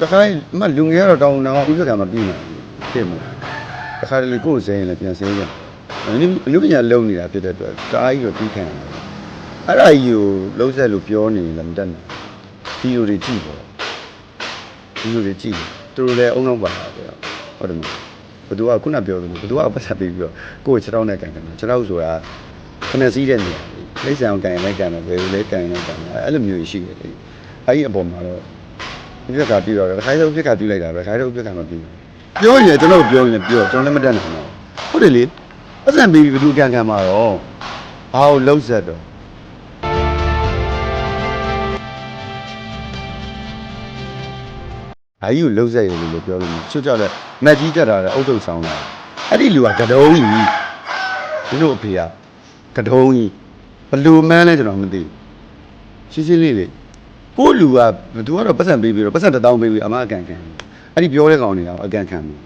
တခါအမလူငယ်ကတော့တောင်းတော့ဥပက္ခမပြီးနိုင်ဘူးဖြစ်မှာတခါလေကိုယ်စိရင်လည်းပြန်စိရင်ပြန်အလူပညာလုံနေတာဖြစ်တဲ့အတွက်တအားကြီးတော့ပြီးခံရတယ်အဲ့ဒါကြီးကိုလုံးဆက်လို့ပြောနေရင်လည်းမတတ်နိုင်ဒီလိုတွေကြည့်ပေါ့ဒီလိုတွေကြည့်သူတို့လည်းအုံနောက်ပါတာပဲဟုတ်တယ်မလားဘသူကခုနပြောသလိုဘသူကပတ်သက်ပြီးပြီးတော့ကိုယ်ခြေထောက်နဲ့ကန်ကန်ခြေထောက်ဆိုတာခနဲ့စီးတဲ့နေရာလိမ့်ဆန်အောင်ကန်ရင်လည်းကန်တယ်ဘယ်လိုလဲကန်ရင်လည်းကန်တယ်အဲ့လိုမျိုးရှိတယ်အဲ့ဒီအပေါ်မှာတော့ ပြက်ကပြီးတော့ခိုင်းတော့ပြက်ကပြီးလိုက်တာပဲခိုင်းတော့ပြက်ကမပြီးဘူးပြောရင်ကျွန်တော်ပြောရင်ပြောကျွန်တော်လည်းမတတ်နိုင်တော့ဟုတ်တယ်လေအစံပြီးဘယ်သူကန်ကန်မှာတော့ဘာလို့လုံးဆက်တော့အာယူလုံးဆက်ရလို့လို့ပြောလို့ချွတ်ကြောက်တဲ့မက်ကြီးတက်တာလည်းအုတ်တုတ်ဆောင်တာအဲ့ဒီလူကကတုံးကြီးဒီလိုအဖေကကတုံးကြီးဘလူမန်းလဲကျွန်တော်မသိဘူးရှင်းရှင်းလေးလေး ကိုယ့်လူကသူကတော့ပတ်စံပေးပြီးတော့ပတ်စံတစ်တောင်းပေးပြီးအမအကန်ခံအဲ့ဒီပြောတဲ့ကောင်တွေကအကန်ခံတယ်